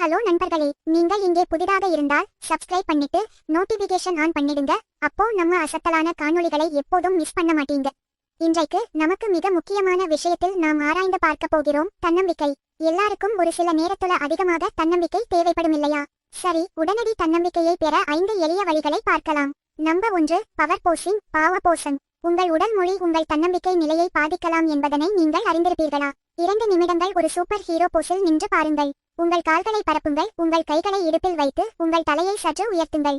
Hello நண்பர்களே நீங்கள் இங்கே புதிதாக இருந்தால் சப்ஸ்கிரைப் பண்ணிட்டு நோட்டிபிகேஷன் ஆன் பண்ணிடுங்க. அப்போ நம்ம அசத்தலான காணொளிகளை எப்போதும் மிஸ் பண்ண மாட்டீங்க. இன்றைக்கு நமக்கு மிக முக்கியமான விஷயத்தில் நாம் ஆராய்ந்து பார்க்க போகிறோம் தன்னம்பிக்கை. எல்லாருக்கும் ஒரு சில நேரத்துல அதிகமாக தன்னம்பிக்கை தேவைப்படும் இல்லையா? சரி உடனடி தன்னம்பிக்கையை பெற ஐந்து எளிய வழிகளை பார்க்கலாம். நம்பர் ஒன்று பவர் போசிங் பாவ போசன் உங்கள் உடல் மொழி உங்கள் தன்னம்பிக்கை நிலையை பாதிக்கலாம் என்பதனை நீங்கள் அறிந்திருப்பீர்களா? இரண்டு நிமிடங்கள் ஒரு சூப்பர் ஹீரோ போஸில் நின்று பாருங்கள். உங்கள் கால்களை பரப்புங்கள் உங்கள் கைகளை இடுப்பில் வைத்து உங்கள் தலையை சற்று உயர்த்துங்கள்.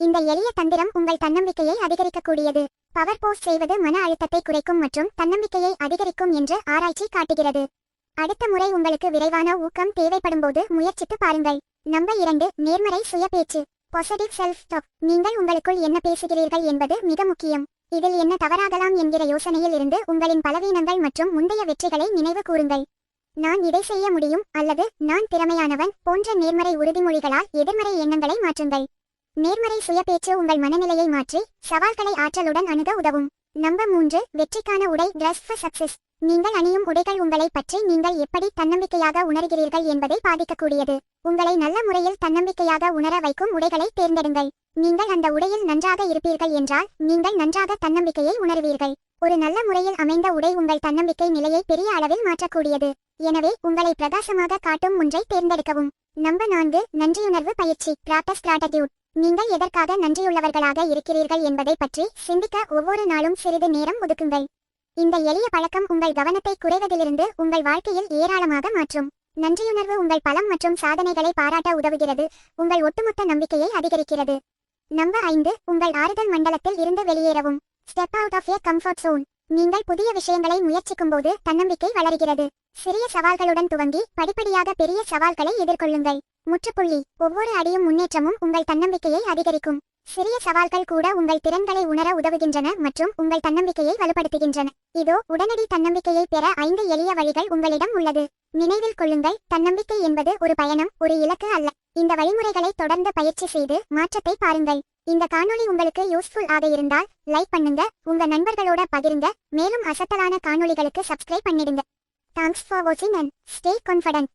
இந்த எளிய தந்திரம் உங்கள் தன்னம்பிக்கையை அதிகரிக்கக்கூடியது. பவர் போஸ் செய்வது மன அழுத்தத்தை குறைக்கும் மற்றும் தன்னம்பிக்கையை அதிகரிக்கும் என்று ஆராய்ச்சி காட்டுகிறது. அடுத்த முறை உங்களுக்கு விரைவான ஊக்கம் தேவைப்படும்போது முயற்சித்து பாருங்கள். நம்பர் இரண்டு நேர்மறை சுய பேச்சு பாசிட்டிவ் செல்ஃப் டாக் நீங்கள் உங்களுக்குள் என்ன பேசுகிறீர்கள் என்பது மிக முக்கியம். இதில் என்ன தவறாகலாம் என்கிற யோசனையில் இருந்து உங்களின் பலவீனங்கள் மற்றும் முந்தைய வெற்றிகளை நினைவு கூறுங்கள். நான் இதை செய்ய முடியும் அல்லது நான் திறமையானவன் போன்ற நேர்மறை உறுதிமொழிகளால் எதிர்மறை எண்ணங்களை மாற்றுங்கள். நேர்மறை சுய உங்கள் மனநிலையை மாற்றி சவால்களை ஆற்றலுடன் அணுக உதவும். நம்பர் மூன்று வெற்றிக்கான உடை ட்ரெஸ் ஃபார் சக்சஸ் நீங்கள் அணியும் உடைகள் உங்களை பற்றி நீங்கள் எப்படி தன்னம்பிக்கையாக உணர்கிறீர்கள் என்பதை பாதிக்கக்கூடியது. உங்களை நல்ல முறையில் தன்னம்பிக்கையாக உணர வைக்கும் உடைகளை தேர்ந்தெடுங்கள். நீங்கள் அந்த உடையில் நன்றாக இருப்பீர்கள் என்றால் நீங்கள் நன்றாக தன்னம்பிக்கையை உணர்வீர்கள். ஒரு நல்ல முறையில் அமைந்த உடை உங்கள் தன்னம்பிக்கை நிலையை பெரிய அளவில் மாற்றக்கூடியது. எனவே உங்களை பிரகாசமாக காட்டும் ஒன்றை தேர்ந்தெடுக்கவும். நம்ப நான்கு நன்றியுணர்வு பயிற்சி பிராக்டஸ் கிராட்டடியூட் நீங்கள் எதற்காக நன்றியுள்ளவர்களாக இருக்கிறீர்கள் என்பதை பற்றி சிந்திக்க ஒவ்வொரு நாளும் சிறிது நேரம் ஒதுக்குங்கள். இந்த எளிய பழக்கம் உங்கள் கவனத்தை குறைவதிலிருந்து உங்கள் வாழ்க்கையில் ஏராளமாக மாற்றும். நன்றியுணர்வு உங்கள் பலம் மற்றும் சாதனைகளை பாராட்ட உதவுகிறது. உங்கள் ஒட்டுமொத்த நம்பிக்கையை அதிகரிக்கிறது. நம்பர் ஐந்து உங்கள் ஆறுதல் மண்டலத்தில் இருந்து வெளியேறவும். Step out of a comfort zone நீங்கள் புதிய விஷயங்களை முயற்சிக்கும் போது தன்னம்பிக்கை வளர்கிறது. சிறிய சவால்களுடன் துவங்கி படிப்படியாக பெரிய சவால்களை எதிர்கொள்ளுங்கள். முற்றுப்புள்ளி. ஒவ்வொரு அடியும் முன்னேற்றமும் உங்கள் தன்னம்பிக்கையை அதிகரிக்கும். சிறிய சவால்கள் கூட உங்கள் திறன்களை உணர உதவுகின்றன மற்றும் உங்கள் தன்னம்பிக்கையை வலுப்படுத்துகின்றன. இதோ உடனடி தன்னம்பிக்கையை பெற ஐந்து எளிய வழிகள் உங்களிடம் உள்ளது. நினைவில் கொள்ளுங்கள் தன்னம்பிக்கை என்பது ஒரு பயணம் ஒரு இலக்கு அல்ல. இந்த வழிமுறைகளை தொடர்ந்து பயிற்சி செய்து மாற்றத்தை பாருங்கள். இந்த காணொளி உங்களுக்கு யூஸ்ஃபுல் ஆக இருந்தால் லைக் பண்ணுங்க உங்க நண்பர்களோட பகிருங்க மேலும் அசத்தலான காணொளிகளுக்கு சப்ஸ்கிரைப் பண்ணிடுங்க. தேங்க்ஸ் ஃபார் வாட்சிங் அண்ட் ஸ்டே கான்ஃபிடன்ட்